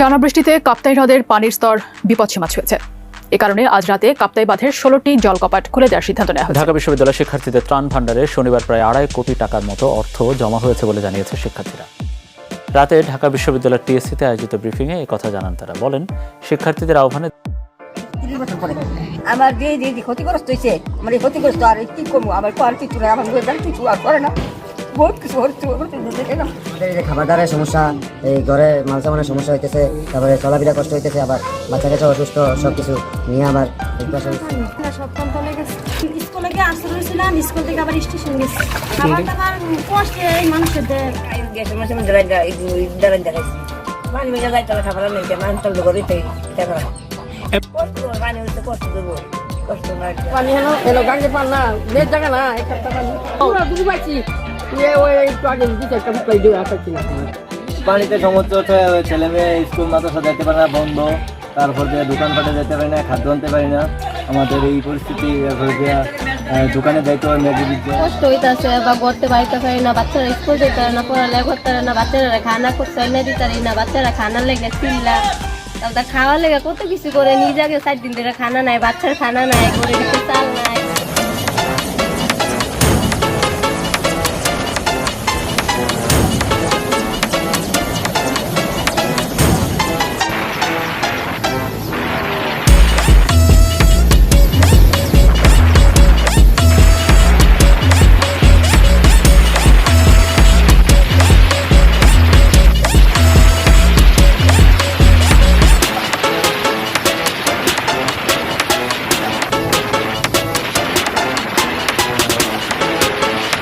টানা বৃষ্টিতে কাপ্তাই হ্রদের পানির স্তর বিপদসীমা ছুঁয়েছে। এ কারণে আজ রাতে কাপ্তাই বাঁধের ষোলোটি জলকপাট খুলে দেওয়ার সিদ্ধান্ত নেওয়া হয়েছে। ঢাকা বিশ্ববিদ্যালয়ের শিক্ষার্থীদের ত্রাণ ভাণ্ডারে শনিবার প্রায় আড়াই কোটি টাকার মতো অর্থ জমা হয়েছে বলে জানিয়েছে শিক্ষার্থীরা। রাতে ঢাকা বিশ্ববিদ্যালয়ের টিএসসিতে আয়োজিত ব্রিফিংয়ে এই কথা জানান তারা। বলেন শিক্ষার্থীদের আহ্বানে আমার দিয়ে ক্ষতিগ্রস্ত হয়েছে আমার ক্ষতিগ্রস্ত আর কি করব? আমার আর কিছু নাই আমার কিছু আর করে না। বহুত কিছু খাবার দাবারের সমস্যা এই ঘরে মাল সামানের সমস্যা হইতেছে তারপরে চলাফেরা কষ্ট হইতেছে আবার বাচ্চা কাচ্চা অসুস্থ সব কিছু নিয়ে আবার স্কুলে গিয়ে আসতে হয়েছিলাম স্কুল থেকে আবার স্টেশন গেছি। খাবার দাবার কষ্টে এই মানুষের দেখাইছি চলতে করে দেখা কষ্ট করে পানি হচ্ছে কষ্ট না না না দিতে না পানিতে সমস্যা হচ্ছে ছেলে মেয়ে স্কুল মাদ্রাসা যেতে পারে না বন্ধ। তারপর দিয়ে দোকানপাটে যেতে পারি না খাদ্য আনতে পারি না। আমাদের এই পরিস্থিতি দোকানে যাইতে হয় মেঘে দিচ্ছে কষ্ট হইতাছে বা করতে বাড়িতে পারি না বাচ্চারা স্কুল যেতে পারে না পড়ালেখা করতে পারে না বাচ্চারা খানা করতে এনে দিতে পারি না বাচ্চারা খানা লেগে চিল্লা। তারপর খাওয়া লেগে কত কিছু করে নিজে আগে চার দিন ধরে খানা নাই বাচ্চার খানা নাই করে চাল নাই।